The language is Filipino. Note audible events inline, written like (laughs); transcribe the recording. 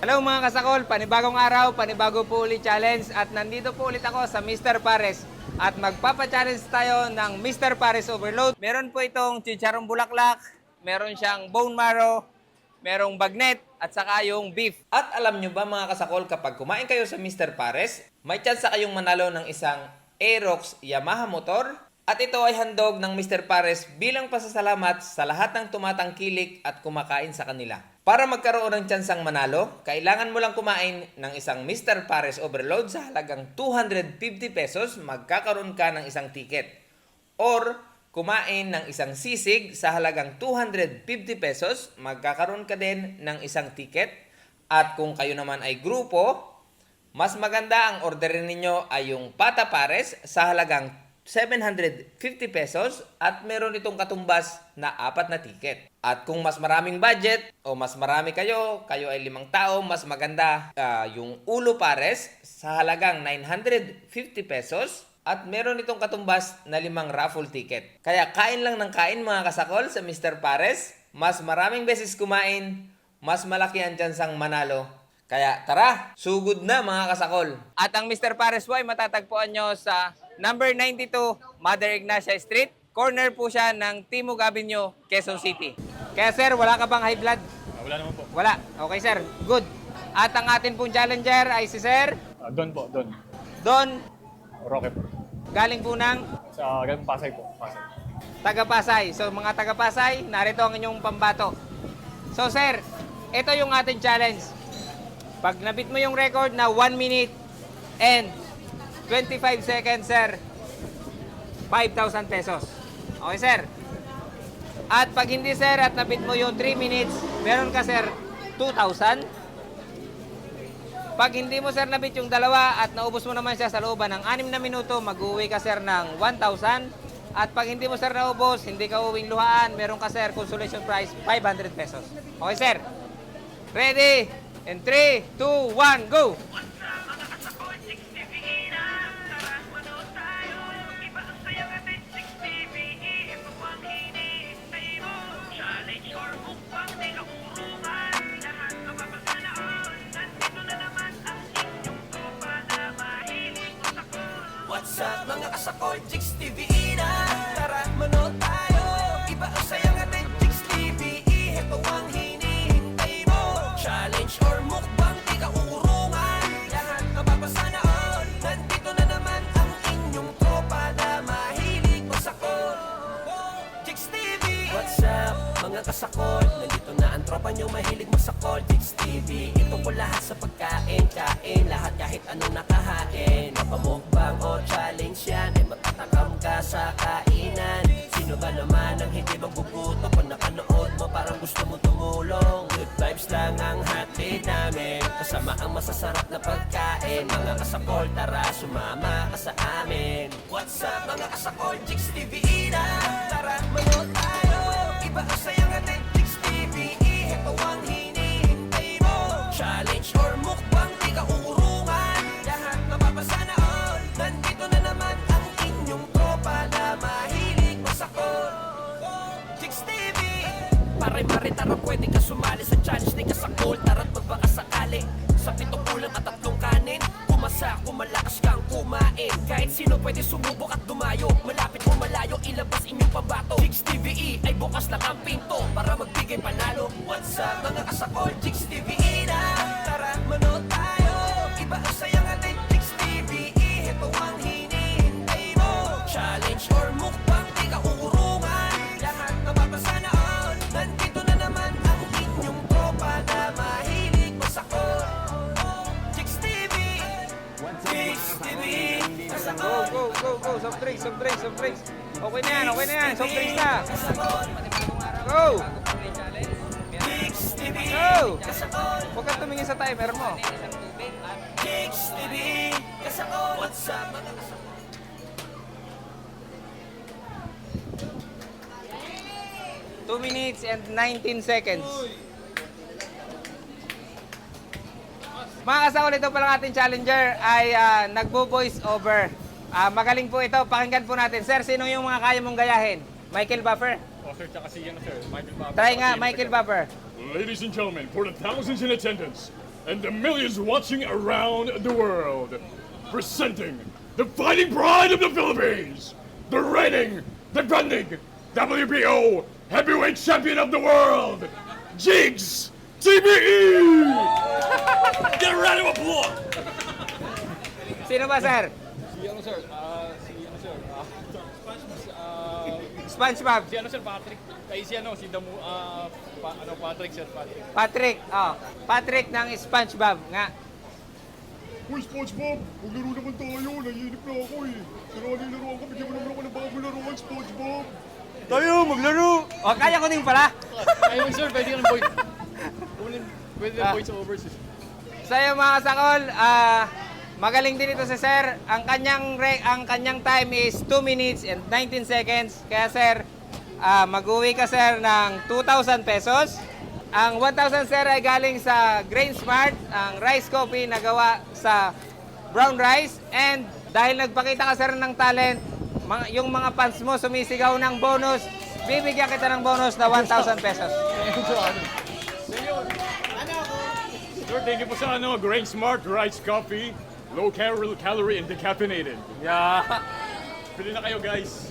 Hello mga kasakol, panibagong araw, panibago po ulit challenge at nandito po ulit ako sa Mr. Pares at magpapa-challenge tayo ng Mr. Pares Overload. Meron po itong chicharong bulaklak, meron siyang bone marrow, merong bagnet at saka yung beef. At alam nyo ba mga kasakol, kapag kumain kayo sa Mr. Pares, may chance kayong manalo ng isang Aerox Yamaha motor at ito ay handog ng Mr. Pares bilang pasasalamat sa lahat ng tumatangkilik at kumakain sa kanila. Para magkaroon ng tsansang manalo, kailangan mo lang kumain ng isang Mr. Pares Overload sa halagang 250 pesos, magkakaroon ka ng isang ticket. Or kumain ng isang sisig sa halagang 250 pesos, magkakaroon ka din ng isang ticket. At kung kayo naman ay grupo, mas maganda ang orderin ninyo ay yung pata pares sa halagang 750 pesos at meron itong katumbas na apat na ticket. At kung mas maraming budget o mas marami kayo, kayo ay limang tao, mas maganda ah, yung ulo pares sa halagang 950 pesos at meron itong katumbas na limang raffle ticket. Kaya kain lang ng kain mga kasakol sa Mr. Pares. Mas maraming beses kumain, mas malaki ang tsansang manalo. Kaya tara, sugod na mga kasakol. At ang Mr. Pares ay matatagpuan nyo sa number 92 Mother Ignacia Street. Corner po siya ng Timog Avenue, Quezon City. Kaya sir, wala ka bang high blood? Ah, wala naman po. Wala. Okay sir, good. At ang atin pong challenger ay si Sir Ah, Don po, Don. Don, Roque po. galing po ng Sa ganun Pasay po. Pasay. taga Pasay. So mga taga Pasay, narito ang inyong pambato. So sir, ito yung ating challenge. Pag nabit mo yung record na 1 minute and 25 seconds, sir, 5,000 pesos. Okay, sir? At pag hindi, sir, at nabit mo yung 3 minutes, meron ka, sir, 2,000. Pag hindi mo, sir, nabit yung dalawa at naubos mo naman siya sa looban ng 6 na minuto, mag-uwi ka, sir, ng 1,000. At pag hindi mo, sir, naubos, hindi ka uwing luhaan, meron ka, sir, consolation prize, 500 pesos. Okay, sir? Ready? In 3, 2, 1, go! Up mga kasakol, Chicks TV na Tara manood tayo. Iba ang saya up mga kasakol Nandito na ang tropa nyo mahilig masakol Chicks TV Ito po lahat sa pagkain Kain. Lahat kahit anong nakahain. Mapamukbang o challenge yan Ay matatakam ka sa kainan. Sino ba naman ang hindi magbubuto Pag nakanood mo? Parang gusto mo tumulong. Good vibes lang ang hatid namin. Kasama ang masasarap na pagkain. Mga kasakol tara sumama ka sa amin. What's up mga kasakol? Chicks TV Iba ang saya nga din Chicks TV Ito ang hinihintay mo. Challenge or mukbang Di ka uurungan. Lahat mapapasanaon Nandito na naman ang inyong tropa Na mahilig masakol. Chicks TV Pare-pare tara pwede challenge Di ka sa goal Tara't magbaka sakali Sa pitong ulam at tatlong kanin. Kumasa kung malakas kang kumain. Kahit sino pwede sumubok at dumayo. Malapit o malayo ilabas inyong pambato. Chicks TVE bukas lang ang pinto Para magbigay panalo. What's up mga kasakol Chicks TVE na. Tara manood tayo Soft drinks, soft drinks, soft drinks! Okay na yan, okay na yan! Soft drinks na! Go! Go! Huwag kang tumingin sa timer mo. Two minutes and 19 seconds. Mga kasawal, ito palang ating challenger ay ah, nagbo-voice over. Ah, magaling po ito. Pakinggan po natin. Sir, sino yung mga kaya mong gayahin? Michael Buffer? O sir, tsaka si ano sir, Michael Baba. Try nga, Michael Buffer. Ladies and gentlemen, for the thousands in attendance, and the millions watching around the world. Presenting the fighting pride of the Philippines, the reigning, defending WBO heavyweight champion of the world, Jigs TBE! Get (laughs) a round of applause! Sino ba, sir? Ano sir? Ah, si ano sir? Ah, (laughs) ah, SpongeBob. si ano sir? Patrick. Kay si ano? Si Damu... ah, pa, ano, Patrick sir? Patrick. Patrick. Oh, Patrick ng SpongeBob nga. Uy, SpongeBob! Maglaro naman tayo! Naiinip na ako eh! Sira na yung laruan ko, bigyan mo naman ako ng bagong laruan, SpongeBob! Tayo, maglaro! O, kaya ko din pala. Ayun sir, pwede ka ng voice. (laughs) Pwede Ah. ng voice over sir. Sa iyo mga kasakol, ah, magaling din ito si Sir. Ang kanyang re- ang kanyang time is 2 minutes and 19 seconds. Kaya Sir, ah, mag-uwi ka Sir ng 2,000 pesos. Ang 1,000 Sir ay galing sa Grain Smart, ang rice coffee na gawa sa brown rice. And dahil nagpakita ka Sir ng talent, mga, yung mga fans mo sumisigaw ng bonus, bibigyan kita ng bonus na 1,000 pesos. Sir, thank you po sa ano, Grain Smart Rice Coffee. Low calorie, calorie and decaffeinated. Yeah. (laughs) Pwede na kayo guys.